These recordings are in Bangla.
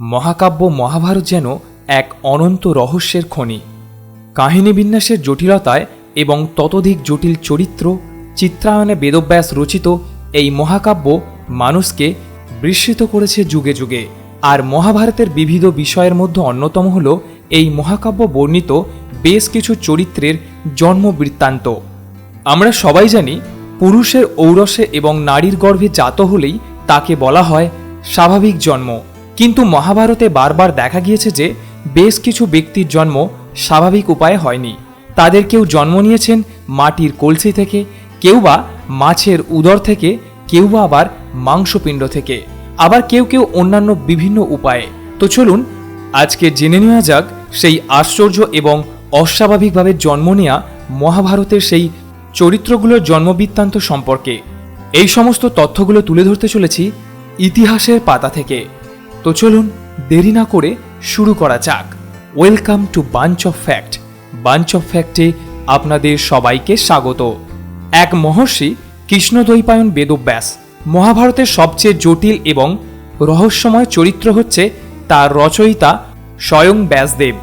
মহাকাব্য মহাভারত যেন এক অনন্ত রহস্যের খনি। কাহিনী বিন্যাসের জটিলতায় এবং ততোধিক জটিল চরিত্র, চিত্রায়নে বেদব্যাস রচিত এই মহাকাব্য মানুষকে বিস্মিত করেছে যুগে যুগে। আর মহাভারতের বিবিধ বিষয়ের মধ্যে অন্যতম হল এই মহাকাব্য বর্ণিত বেশ কিছু চরিত্রের জন্ম বৃত্তান্ত। আমরা সবাই জানি, পুরুষের ঔরসে এবং নারীর গর্ভে জাত হলেই তাকে বলা হয় স্বাভাবিক জন্ম। কিন্তু মহাভারতে বারবার দেখা গিয়েছে যে বেশ কিছু ব্যক্তির জন্ম স্বাভাবিক উপায়ে হয়নি। তাদের কেউ জন্ম নিয়েছেন মাটির কলসি থেকে, কেউ বা মাছের উদর থেকে, কেউ বা আবার মাংসপিণ্ড থেকে। আবার কেউ কেউ অন্যান্য বিভিন্ন উপায়ে। তো চলুন, আজকে জেনে নেওয়া যাক সেই আশ্চর্য এবং অস্বাভাবিকভাবে জন্ম নেওয়া মহাভারতের সেই চরিত্রগুলোর জন্মবৃত্তান্ত সম্পর্কে। এই সমস্ত তথ্যগুলো তুলে ধরতে চলেছি ইতিহাসের পাতা থেকে। তো চলুন দেরি না করে শুরু করা যাক। Welcome to bunch of fact bunch of ফ্যাক্টে আপনাদের সবাইকে স্বাগত। এক মহর্ষি কৃষ্ণদ্বৈপায়ন বেদব্যাস, মহাভারতের সবচেয়ে জটিল এবং রহস্যময় চরিত্র হচ্ছে তার রচয়িতা স্বয়ং ব্যাসদেব।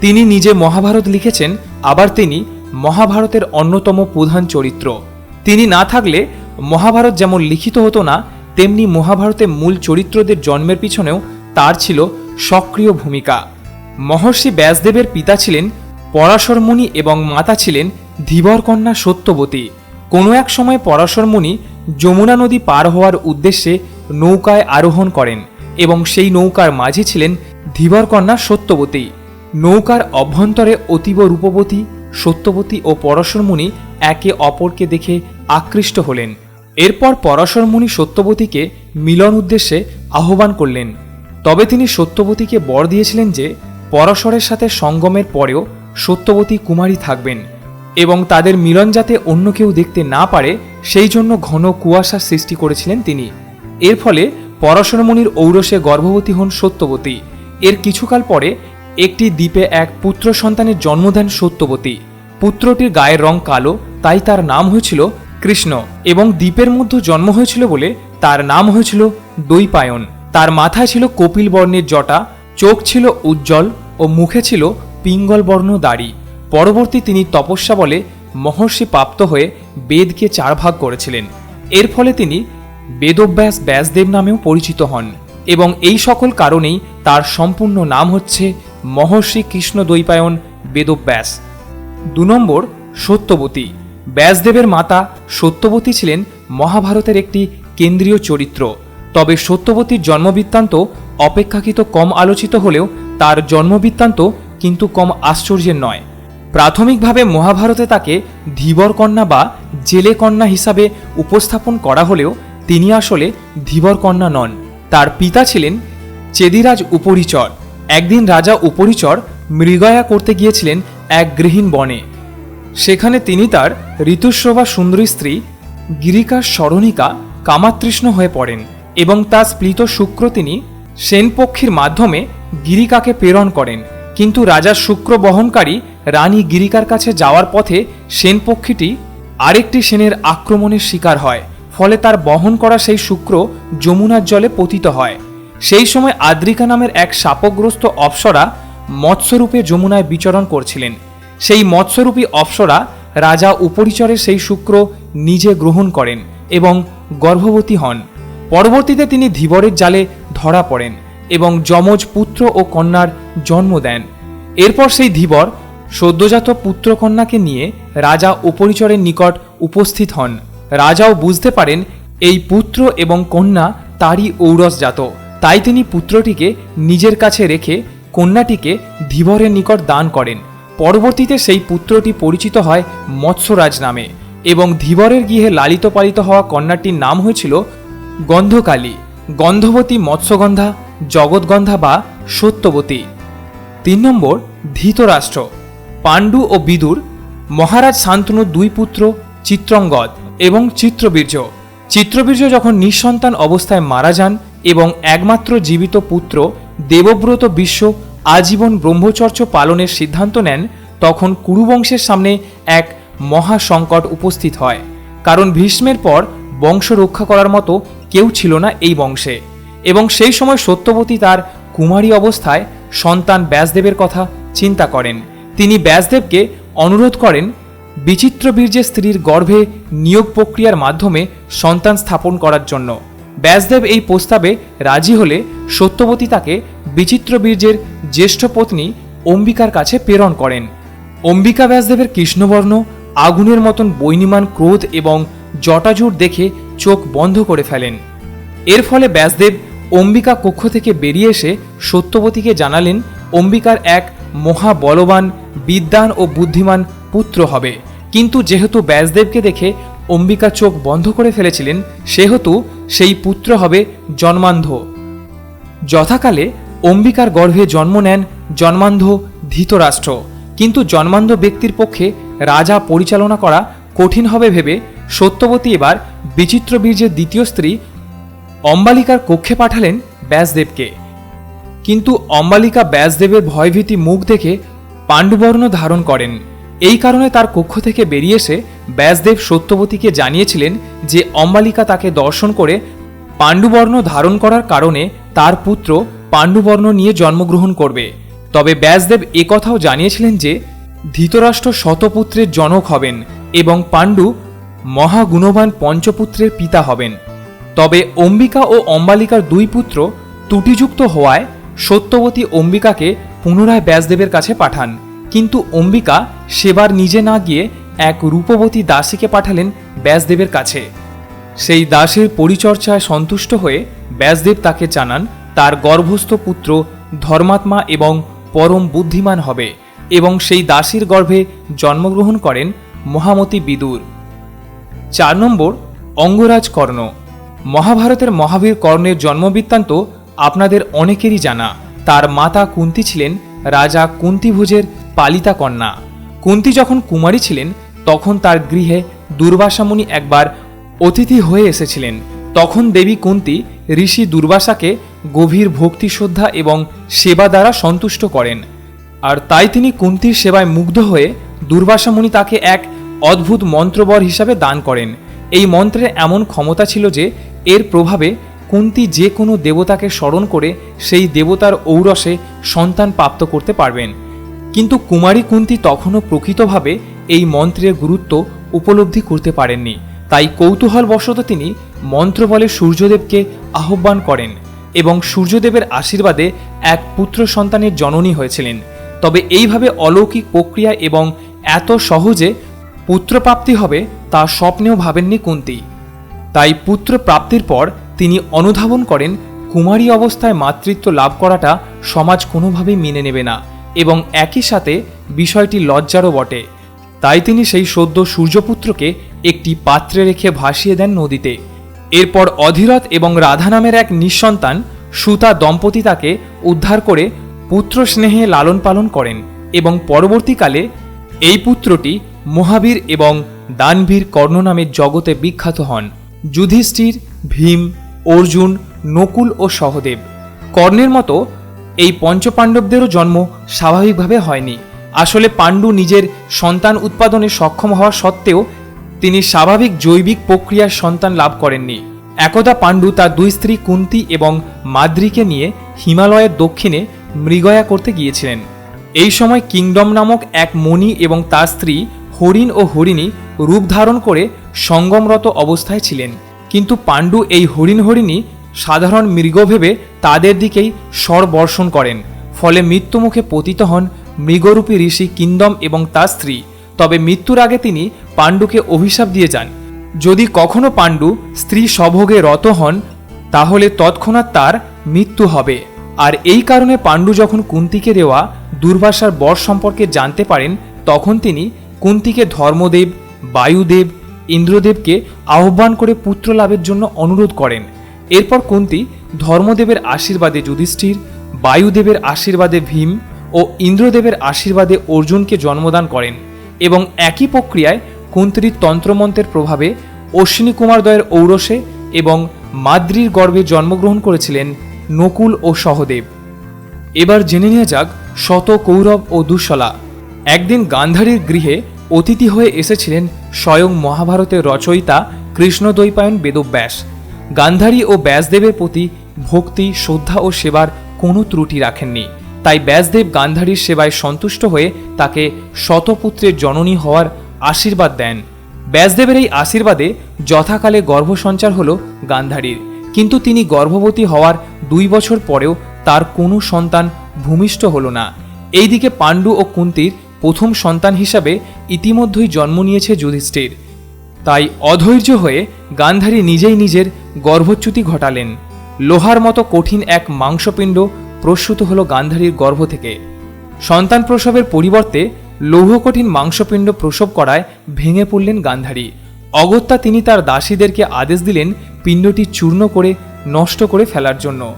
তিনি নিজে মহাভারত লিখেছেন, আবার তিনি মহাভারতের অন্যতম প্রধান চরিত্র। তিনি না থাকলে মহাভারত যেমন লিখিত হতো না তেমনি মহাভারতে মূল চরিত্রদের জন্মের পিছনেও তার ছিল সক্রিয় ভূমিকা। মহর্ষি ব্যাসদেবের পিতা ছিলেন পরাশর মুনি এবং মাতা ছিলেন ধীবরকন্যা সত্যবতী। কোনো এক সময় পরাশর মুনি যমুনা নদী পার হওয়ার উদ্দেশ্যে নৌকায় আরোহণ করেন এবং সেই নৌকার মাঝে ছিলেন ধীবরকন্যা সত্যবতী। নৌকার অভ্যন্তরে অতীব রূপবতী, সত্যবতী ও পরাশর মুনি একে অপরকে দেখে আকৃষ্ট হলেন। এরপর পরাশর মুনি সত্যবতীকে মিলন উদ্দেশ্যে আহ্বান করলেন। তবে তিনি সত্যবতীকে বর দিয়েছিলেন যে, পরাশরের সাথে সঙ্গমের পরেও সত্যবতী কুমারী থাকবেন এবং তাদের মিলন যাতে অন্য কেউ দেখতে না পারে, সেই জন্য ঘন কুয়াশার সৃষ্টি করেছিলেন তিনি। এর ফলে পরাশরমণির ঔরসে গর্ভবতী হন সত্যবতী। এর কিছুকাল পরে একটি দ্বীপে এক পুত্র সন্তানের জন্ম দেন সত্যবতী। পুত্রটির গায়ের রং কালো, তাই তার নাম হয়েছিল কৃষ্ণ এবং দ্বীপের মধ্যে জন্ম হয়েছিল বলে তার নাম হয়েছিল দৈপায়ন। তার মাথায় ছিল কপিল বর্ণের জটা, চোখ ছিল উজ্জ্বল ও মুখে ছিল পিঙ্গল বর্ণ দাড়ি। পরবর্তী তিনি তপস্যা বলে মহর্ষি প্রাপ্ত হয়ে বেদকে চার ভাগ করেছিলেন। এর ফলে তিনি বেদব্যাস ব্যাসদেব নামেও পরিচিত হন এবং এই সকল কারণেই তার সম্পূর্ণ নাম হচ্ছে মহর্ষি কৃষ্ণ দ্বৈপায়ন বেদব্যাস। দু নম্বর সত্যবতী। ব্যাসদেবের মাতা সত্যবতী ছিলেন মহাভারতের একটি কেন্দ্রীয় চরিত্র। তবে সত্যবতীর জন্মবৃত্তান্ত অপেক্ষাকৃত কম আলোচিত হলেও তার জন্মবৃত্তান্ত কিন্তু কম আশ্চর্যের নয়। প্রাথমিকভাবে মহাভারতে তাকে ধীবর কন্যা বা জেলে কন্যা হিসাবে উপস্থাপন করা হলেও তিনি আসলে ধীবর কন্যা নন। তার পিতা ছিলেন চেদিরাজ উপরিচর। একদিন রাজা উপরিচর মৃগয়া করতে গিয়েছিলেন এক গৃহীণ বনে। সেখানে তিনি তার ঋতুস্রবা সুন্দরী স্ত্রী গিরিকার স্মরণিকা কামাতৃষ্ণ হয়ে পড়েন এবং তার স্প্লিত শুক্র তিনি সেনপক্ষীর মাধ্যমে গিরিকাকে প্রেরণ করেন। কিন্তু রাজা শুক্র বহনকারী রানী গিরিকার কাছে যাওয়ার পথে সেনপক্ষীটি আরেকটি সেনের আক্রমণের শিকার হয়, ফলে তার বহন করা সেই শুক্র যমুনার জলে পতিত হয়। সেই সময় আদ্রিকা নামের এক শাপগ্রস্ত অপ্সরা মৎস্যরূপে যমুনায় বিচরণ করছিলেন সেই মৎস্যরূপী অপ্সরা রাজা উপরিচরের সেই শুক্র নিজে গ্রহণ করেন এবং গর্ভবতী হন। পরবর্তীতে তিনি ধীবরের জালে ধরা পড়েন এবং যমজ পুত্র ও কন্যার জন্ম দেন। এরপর সেই ধীবর সদ্যজাত পুত্রকন্যাকে নিয়ে রাজা উপরিচরের নিকট উপস্থিত হন। রাজাও বুঝতে পারেন, এই পুত্র এবং কন্যা তারই ঔরসজাত। তাই তিনি পুত্রটিকে নিজের কাছে রেখে কন্যাটিকে ধীবরের নিকট দান করেন। পরবর্তীতে সেই পুত্রটি পরিচিত হয় মৎস্যরাজ নামে এবং ধীবরের গৃহে লালিত পালিত হওয়া কন্যাটির নাম হয়েছিল গন্ধকালী, গন্ধবতী মৎস্যগন্ধা, জগৎগন্ধা বা সত্যবতী। তিন নম্বর, ধৃতরাষ্ট্র, পাণ্ডু ও বিদুর, মহারাজ শান্তনু দুই পুত্র, চিত্রঙ্গদ এবং চিত্রবীর্য। চিত্রবীর্য যখন নিঃসন্তান অবস্থায় মারা যান এবং একমাত্র জীবিত পুত্র দেবব্রত বিশ্ব আজীবন ব্রহ্মচর্য পালনের সিদ্ধান্ত নেন, তখন কুরুবংশের সামনে এক মহা সংকট উপস্থিত হয়। কারণ ভীষ্মের পর বংশ রক্ষা করার মতো কেউ ছিল না এই বংশে। এবং সেই সময় সত্যবতী তার কুমারী অবস্থায় সন্তান ব্যাসদেবের কথা চিন্তা করেন। তিনি ব্যাসদেবকে অনুরোধ করেন, বিচিত্র বীর্যের স্ত্রীর গর্ভে নিয়োগ প্রক্রিয়ার মাধ্যমে সন্তান স্থাপন করার জন্য। ব্যাসদেব এই প্রস্তাবে রাজি হলে সত্যবতী তাকে বিচিত্র বীর্যের জ্যেষ্ঠ পত্নী অম্বিকার কাছে প্রেরণ করেন। অম্বিকা ব্যাসদেবের কৃষ্ণবর্ণ, আগুনের মতন বৈনিমান ক্রোধ এবং জটাজুট দেখে চোখ বন্ধ করে ফেলেন। এর ফলে ব্যাসদেব অম্বিকা কক্ষ থেকে বেরিয়ে এসে সত্যবতীকে জানালেন, অম্বিকার এক মহাবলবান, বিদ্বান ও বুদ্ধিমান পুত্র হবে। কিন্তু যেহেতু ব্যাসদেবকে দেখে অম্বিকা চোখ বন্ধ করে ফেলেছিলেন, সেহেতু সেই পুত্র হবে জন্মান্ধ। যথাকালে অম্বিকার গর্ভে জন্ম নেন জন্মান্ধ ধৃতরাষ্ট্র। কিন্তু জন্মান্ধ ব্যক্তির পক্ষে রাজা পরিচালনা করা কঠিন হবে ভেবে সত্যবতী এবার বিচিত্র বীর্যের দ্বিতীয় স্ত্রী অম্বালিকার কক্ষে পাঠালেন ব্যাসদেবকে। কিন্তু অম্বালিকা ব্যাসদেবের ভয়ভীতি মুখ দেখে পাণ্ডুবর্ণ ধারণ করেন। এই কারণে তার কক্ষ থেকে বেরিয়ে এসে ব্যাসদেব সত্যবতীকে জানিয়েছিলেন যে অম্বালিকা তাকে দর্শন করে পাণ্ডুবর্ণ ধারণ করার কারণে তার পুত্র পাণ্ডুবর্ণ নিয়ে জন্মগ্রহণ করবে। তবে ব্যাসদেব একথাও জানিয়েছিলেন যে, ধৃতরাষ্ট্র শতপুত্রের জনক হবেন এবং পাণ্ডু মহাগুণবান পঞ্চপুত্রের পিতা হবেন। তবে অম্বিকা ও অম্বালিকার দুই পুত্র ত্রুটিযুক্ত হওয়ায় সত্যবতী অম্বিকাকে পুনরায় ব্যাসদেবের কাছে পাঠান। কিন্তু অম্বিকা সেবার নিজে না গিয়ে এক রূপবতী দাসীকে পাঠালেন ব্যাসদেবের কাছে। সেই দাসের পরিচর্যায় সন্তুষ্ট হয়ে ব্যাসদেব তাকে জানান তার গর্ভস্থ পুত্র ধর্মাত্মা এবং পরম বুদ্ধিমান হবে এবং সেই দাসীর গর্ভে জন্মগ্রহণ করেন মহামতি বিদুর। চার নম্বর, অঙ্গরাজ কর্ণ। মহাভারতের মহাবীর কর্ণের জন্মবৃত্তান্ত আপনাদের অনেকেরই জানা। তার মাতা কুন্তি ছিলেন, রাজা কুন্তিভোজের পালিতা কন্যা। কুন্তি যখন কুমারী ছিলেন, তখন তার গৃহে দুর্বাসামুনি একবার অতিথি হয়ে এসেছিলেন। তখন দেবী কুন্তি ঋষি দুর্বাসাকে গভীর ভক্তি শ্রদ্ধা এবং সেবা দ্বারা সন্তুষ্ট করেন। আর তাই তিনি কুন্তির সেবায় মুগ্ধ হয়ে দুর্বাসা মুনি তাকে এক অদ্ভুত মন্ত্রবর হিসাবে দান করেন। এই মন্ত্রের এমন ক্ষমতা ছিল যে, এর প্রভাবে কুন্তি যে কোনো দেবতাকে স্মরণ করে সেই দেবতার ঔরসে সন্তান প্রাপ্ত করতে পারবেন। কিন্তু কুমারী কুন্তি তখনও প্রকৃতভাবে এই মন্ত্রের গুরুত্ব উপলব্ধি করতে পারেননি। তাই কৌতূহলবশত তিনি মন্ত্রবলে সূর্যদেবকে আহ্বান করেন। এবং সূর্যদেবের আশীর্বাদে এক পুত্র সন্তানের জননী হয়েছিলেন। তবে এইভাবে অলৌকিক প্রক্রিয়া এবং এত সহজে পুত্রপ্রাপ্তি হবে তা স্বপ্নেও ভাবেননি কুন্তি। তাই পুত্র প্রাপ্তির পর তিনি অনুধাবন করেন, কুমারী অবস্থায় মাতৃত্ব লাভ করাটা সমাজ কোনোভাবেই মেনে নেবে না এবং একই সাথে বিষয়টি লজ্জারও বটে। তাই তিনি সেই সদ্য সূর্যপুত্রকে একটি পাত্রে রেখে ভাসিয়ে দেন নদীতে। এরপর অধীরথ এবং রাধা নামের এক নিঃসন্তান সুতা দম্পতি তাকে উদ্ধার করে পুত্র স্নেহে লালন পালন করেন এবং পরবর্তীকালে এই পুত্রটি মহাবীর এবং দানভীর কর্ণ নামে জগতে বিখ্যাত হন। যুধিষ্ঠির, ভীম, অর্জুন, নকুল ও সহদেব। কর্ণের মতো এই পঞ্চপাণ্ডবদেরও জন্ম স্বাভাবিকভাবে হয়নি। আসলে পাণ্ডু নিজের সন্তান উৎপাদনে সক্ষম হওয়া সত্ত্বেও তিনি স্বাভাবিক জৈবিক প্রক্রিয়ার সন্তান লাভ করেননি। একদা পাণ্ডু তার দুই স্ত্রী কুন্তি এবং মাদ্রিকে নিয়ে হিমালয়ের দক্ষিণে মৃগয়া করতে গিয়েছিলেন। এই সময় কিংডম নামক এক মণি এবং তার স্ত্রী হরিণ ও হরিণী রূপ ধারণ করে সঙ্গমরত অবস্থায় ছিলেন। কিন্তু পাণ্ডু এই হরিণ হরিণী সাধারণ মৃগ ভেবে তাদের দিকেই স্বর বর্ষণ করেন। ফলে মৃত্যুমুখে পতিত হন মৃগরূপী ঋষি কিন্দম এবং তার স্ত্রী। তবে মৃত্যুর আগে তিনি পাণ্ডুকে অভিশাপ দিয়ে যান। যদি কখনো পাণ্ডু স্ত্রী সভোগে রত হন, তাহলে তৎক্ষণাৎ তার মৃত্যু হবে। আর এই কারণে পাণ্ডু যখন কুন্তিকে দেওয়া দুর্বাসার বর সম্পর্কে জানতে পারেন, তখন তিনি কুন্তিকে ধর্মদেব, বায়ুদেব, ইন্দ্রদেবকে আহ্বান করে পুত্র লাভের জন্য অনুরোধ করেন। এরপর কুন্তি ধর্মদেবের আশীর্বাদে যুধিষ্ঠির, বায়ুদেবের আশীর্বাদে ভীম ও ইন্দ্রদেবের আশীর্বাদে অর্জুনকে জন্মদান করেন। এবং একই প্রক্রিয়ায় কুন্তির তন্ত্রমন্ত্রের প্রভাবে অশ্বিনী কুমারদ্বয়ের ঔরসে এবং মাদ্রির গর্ভে জন্মগ্রহণ করেছিলেন নকুল ও সহদেব। এবার জেনে নেওয়া যাক শত কৌরব ও দুঃশলা। একদিন গান্ধারীর গৃহে অতিথি হয়ে এসেছিলেন স্বয়ং মহাভারতের রচয়িতা কৃষ্ণদ্বৈপায়ন বেদব্যাস। গান্ধারী ও ব্যাসদেবের প্রতি ভক্তি, শ্রদ্ধা ও সেবার কোনো ত্রুটি রাখেননি। তাই ব্যাসদেব গান্ধারীর সেবায় সন্তুষ্ট হয়ে তাকে শতপুত্রের জননী হওয়ার আশীর্বাদ দেন। ব্যাসদেবের এই আশীর্বাদে যথাকালে গর্ভসঞ্চার হল গান্ধারীর। কিন্তু তিনি গর্ভবতী হওয়ার দুই বছর পরেও তার কোনো সন্তান ভূমিষ্ঠ হল না। এইদিকে পাণ্ডু ও কুন্তির প্রথম সন্তান হিসাবে ইতিমধ্যেই জন্ম নিয়েছে যুধিষ্ঠির। তাই অধৈর্য হয়ে গান্ধারী নিজেই নিজের গর্ভচ্যুতি ঘটালেন। লোহার মতো কঠিন এক মাংসপিণ্ড প্রস্যুত হল গান্ধারীর গর্ভ থেকে। সন্তান প্রসবের পরিবর্তে লৌহকঠিন মাংসপিণ্ড প্রসব করায় ভেঙে পড়লেন গান্ধারী। অগত্যা তিনি তার দাসীদেরকে আদেশ দিলেন পিণ্ডটি চূর্ণ করে, নষ্ট করে ফেলার জন্য।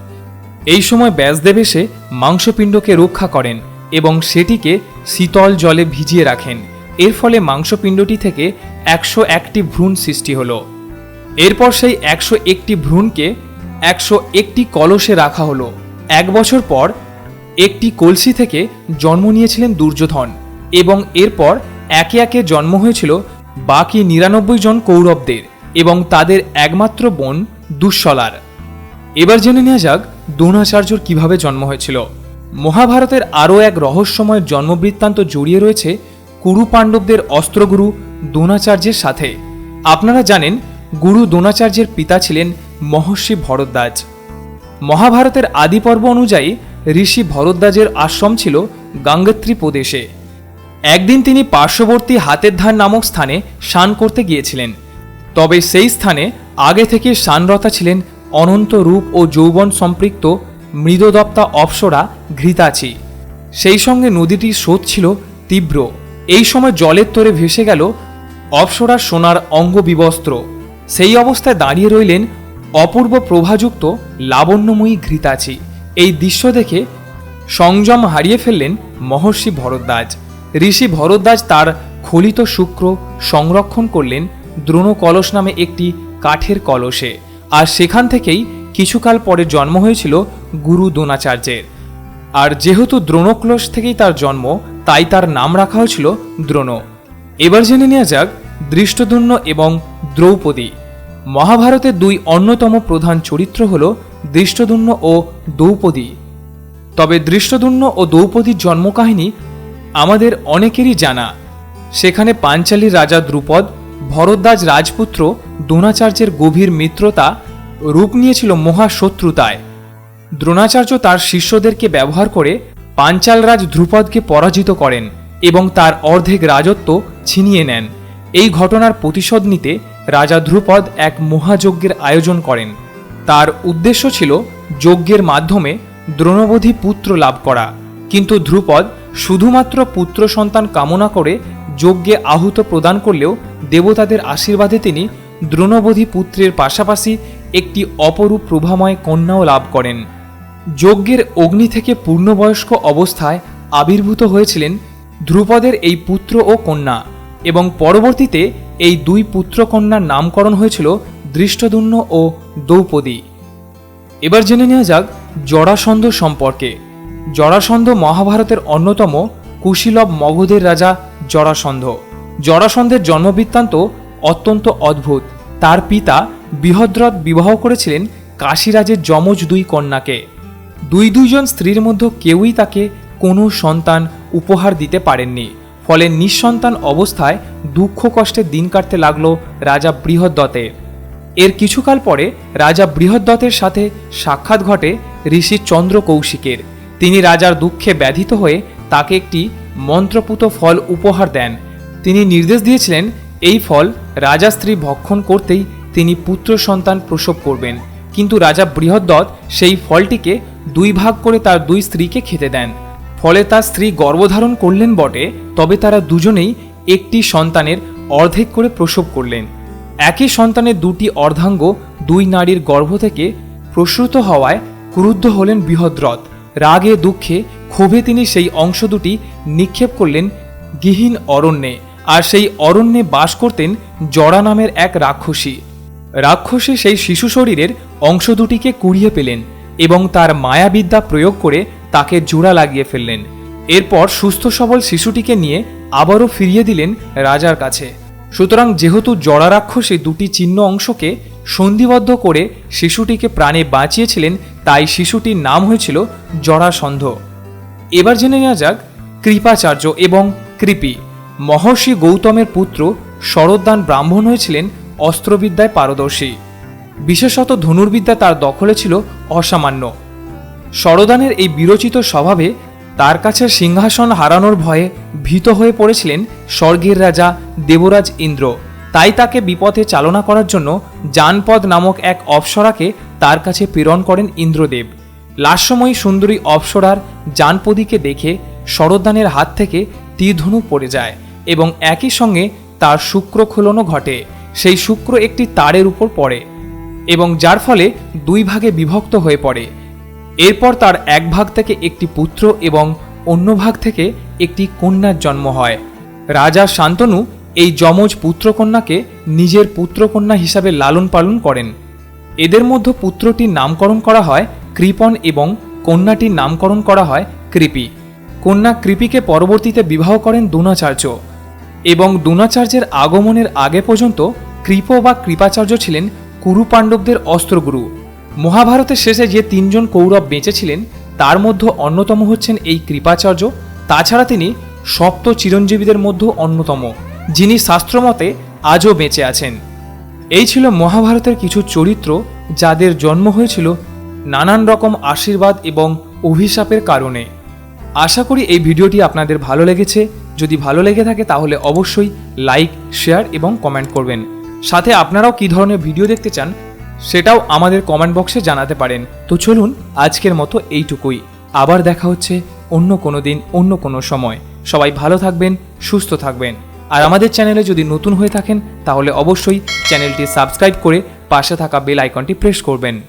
এই সময় ব্যাসদেব এসে মাংসপিণ্ডকে রক্ষা করেন এবং সেটিকে শীতল জলে ভিজিয়ে রাখেন। এর ফলে মাংসপিণ্ডটি থেকে একশো একটি ভ্রূণ সৃষ্টি হলো। এরপর সেই একশো একটি ভ্রূণকে একশো একটি কলসে রাখা হলো। এক বছর পর একটি কলসি থেকে জন্ম নিয়েছিলেন দুর্যোধন এবং এরপর একে একে জন্ম হয়েছিল বাকি নিরানব্বই জন কৌরবদের এবং তাদের একমাত্র বোন দুঃশলার। এবার জেনে নেওয়া যাক দ্রোণাচার্যর কীভাবে জন্ম হয়েছিল। মহাভারতের আরও এক রহস্যময় জন্মবৃত্তান্ত জড়িয়ে রয়েছে কুরু পাণ্ডবদের অস্ত্রগুরু দ্রোণাচার্যের সাথে। আপনারা জানেন, গুরু দ্রোণাচার্যের পিতা ছিলেন মহর্ষি ভরদ্বাজ। মহাভারতের আদি পর্ব অনুযায়ী ঋষি ভরদ্বাজের আশ্রম ছিল গাঙ্গোত্রী প্রদেশে। একদিন তিনি পার্শ্ববর্তী হাতের ধার নামক স্থানে স্নান করতে গিয়েছিলেন। তবে সেই স্থানে আগে থেকে স্নানরতা ছিলেন অনন্ত রূপ ও যৌবন সম্পৃক্ত মৃদদপ্তা অপ্সরা ঘৃতাচি। সেই সঙ্গে নদীটির স্রোত ছিল তীব্র। এই সময় জলের তোরে ভেসে গেল অপ্সরা সোনার অঙ্গ বিবস্ত্র সেই অবস্থায় দাঁড়িয়ে রইলেন অপূর্ব প্রভাযুক্ত লাবণ্যময়ী ঘৃতাচি। এই দৃশ্য দেখে সংযম হারিয়ে ফেললেন মহর্ষি ভরদ্বাজ। ঋষি ভরদ্বাজ তার খলিত শুক্র সংরক্ষণ করলেন দ্রোণ কলস নামে একটি কাঠের কলসে। আর সেখান থেকেই কিছুকাল পরে জন্ম হয়েছিল গুরু দ্রোণাচার্যের। আর যেহেতু দ্রোণক্লস থেকেই তার জন্ম, তাই তার নাম রাখা হয়েছিল দ্রোণ। এবার জেনে নেওয়া যাক দৃষ্টদুম্ন এবং দ্রৌপদী। মহাভারতের দুই অন্যতম প্রধান চরিত্র হল দৃষ্টদুম্ন ও দ্রৌপদী। তবে দৃষ্টদুম্ন ও দ্রৌপদীর জন্মকাহিনী আমাদের অনেকেরই জানা। সেখানে পাঞ্চালীর রাজা দ্রুপদ, ভরদ্বাজ রাজপুত্র, দ্রোণাচার্যের গভীর মিত্রতা রূপ নিয়েছিল মহাশত্রুতায়। দ্রোণাচার্য তার শিষ্যদেরকে ব্যবহার করে পাঞ্চালরাজ ধ্রুপদকে পরাজিত করেন এবং তার অর্ধেক রাজত্ব ছিনিয়ে নেন। এই ঘটনার প্রতিশোধ নিতে রাজা ধ্রুপদ এক মহাযজ্ঞের আয়োজন করেন। তার উদ্দেশ্য ছিল যজ্ঞের মাধ্যমে দ্রোণবধি পুত্র লাভ করা। কিন্তু ধ্রুপদ শুধুমাত্র পুত্র সন্তান কামনা করে যজ্ঞে আহুত প্রদান করলেও দেবতাদের আশীর্বাদে তিনি দ্রোণবধি পুত্রের পাশাপাশি একটি অপরূপ প্রভাময় কন্যাও লাভ করেন। যজ্ঞের অগ্নি থেকে পূর্ণবয়স্ক অবস্থায় আবির্ভূত হয়েছিলেন ধ্রুপদের এই পুত্র ও কন্যা এবং পরবর্তীতে এই দুই পুত্রকন্যার নামকরণ হয়েছিল দৃষ্টদুম্ন ও দ্রৌপদী। এবার জেনে নেওয়া যাক জরাসন্ধ সম্পর্কে। জরাসন্ধ মহাভারতের অন্যতম কুশীলব মগধের রাজা জরাসন্ধ। জরাসন্ধের জন্মবৃত্তান্ত অত্যন্ত অদ্ভুত। তার পিতা বৃহদ্রথ বিবাহ করেছিলেন কাশীরাজের যমজ দুই কন্যাকে। দুই দুইজন স্ত্রীর মধ্যে কেউই তাকে কোনো সন্তান উপহার দিতে পারেননি। ফলে নিঃসন্তান অবস্থায় দুঃখ কষ্টে দিন কাটতে লাগল রাজা বৃহদ্দত্তের এর কিছুকাল পরে রাজা বৃহদ্দত্তের সাথে সাক্ষাৎ ঘটে ঋষি চন্দ্র কৌশিকের তিনি রাজার দুঃখে ব্যাধিত হয়ে তাকে একটি মন্ত্রপুত ফল উপহার দেন। তিনি নির্দেশ দিয়েছিলেন, এই ফল রাজা স্ত্রী ভক্ষণ করতেই তিনি পুত্র সন্তান প্রসব করবেন। কিন্তু রাজা বৃহদ্দত্ত সেই ফলটিকে দুই ভাগ করে তার দুই স্ত্রীকে খেতে দেন। ফলে তার স্ত্রী গর্ভধারণ করলেন বটে, তবে তারা দুজনেই একটি সন্তানের অর্ধেক করে প্রসব করলেন। একই সন্তানের দুটি অর্ধাঙ্গ দুই নারীর গর্ভ থেকে প্রসূত হওয়ায় ক্রুদ্ধ হলেন বৃহদ্রথ। রাগে, দুঃখে, ক্ষোভে তিনি সেই অংশ দুটি নিক্ষেপ করলেন গৃহীন অরণ্যে আর সেই অরণ্যে বাস করতেন জরা নামের এক রাক্ষসী। রাক্ষসী সেই শিশু শরীরের অংশ দুটিকে কুড়িয়ে পেলেন এবং তার মায়াবিদ্যা প্রয়োগ করে তাকে জোড়া লাগিয়ে ফেললেন। এরপর সুস্থ সবল শিশুটিকে নিয়ে আবারও ফিরিয়ে দিলেন রাজার কাছে। সুতরাং যেহেতু জরা রাক্ষস দুটি চিহ্ন অংশকে সন্ধিবদ্ধ করে শিশুটিকে প্রাণে বাঁচিয়েছিলেন, তাই শিশুটির নাম হয়েছিল জরাসন্ধ এবার জেনে নেওয়া যাক কৃপাচার্য এবং কৃপি। মহর্ষি গৌতমের পুত্র শরদ্দান ব্রাহ্মণ হয়েছিলেন অস্ত্রবিদ্যায় পারদর্শী। বিশেষত ধনুর্বিদ্যা তার দখলে ছিল অসামান্য। শরদানের এই বিরচিত স্বভাবে তার কাছে সিংহাসন হারানোর ভয়ে ভীত হয়ে পড়েছিলেন স্বর্গের রাজা দেবরাজ ইন্দ্র। তাই তাকে বিপথে চালনা করার জন্য জানপদ নামক এক অপ্সরাকে তার কাছে প্রেরণ করেন ইন্দ্রদেব। লাস্যময়ী সুন্দরী অপ্সরার জানপদীকে দেখে শরদানের হাত থেকে তীরধনুক পড়ে যায় এবং একই সঙ্গে তার শুক্র খোলনও ঘটে। সেই শুক্র একটি তারের উপর পড়ে এবং যার ফলে দুই ভাগে বিভক্ত হয়ে পড়ে। এরপর তার এক ভাগ থেকে একটি পুত্র এবং অন্য ভাগ থেকে একটি কন্যার জন্ম হয়। রাজা শান্তনু এই যমজ পুত্রকন্যাকে নিজের পুত্রকন্যা হিসাবে লালন পালন করেন। এদের মধ্যে পুত্রটির নামকরণ করা হয় কৃপন এবং কন্যাটির নামকরণ করা হয় কৃপি। কন্যা কৃপিকে পরবর্তীতে বিবাহ করেন দ্রোণাচার্য এবং দ্রোণাচার্যের আগমনের আগে পর্যন্ত কৃপ বা কৃপাচার্য ছিলেন কুরু পাণ্ডবদের অস্ত্রগুরু। মহাভারতের শেষে যে তিনজন কৌরব বেঁচেছিলেন, তার মধ্যে অন্যতম হচ্ছেন এই কৃপাচার্য। তাছাড়া তিনি সপ্ত চিরঞ্জীবীদের মধ্যে অন্যতম, যিনি শাস্ত্রমতে আজও বেঁচে আছেন। এই ছিল মহাভারতের কিছু চরিত্র যাদের জন্ম হয়েছিল নানান রকম আশীর্বাদ এবং অভিশাপের কারণে। আশা করি এই ভিডিওটি আপনাদের ভালো লেগেছে। যদি ভালো লেগে থাকে তাহলে অবশ্যই লাইক, শেয়ার এবং কমেন্ট করবেন। সাথে আপনারাও কী ধরনের ভিডিও দেখতে চান সেটাও আমাদের কমেন্ট বক্সে জানাতে পারেন। তো চলুন আজকের মতো এইটুকুই। আবার দেখা হচ্ছে অন্য কোনো দিন, অন্য কোনো সময়। সবাই ভালো থাকবেন, সুস্থ থাকবেন। আর আমাদের চ্যানেলে যদি নতুন হয়ে থাকেন, তাহলে অবশ্যই চ্যানেলটি সাবস্ক্রাইব করে পাশে থাকা বেল আইকনটি প্রেস করবেন।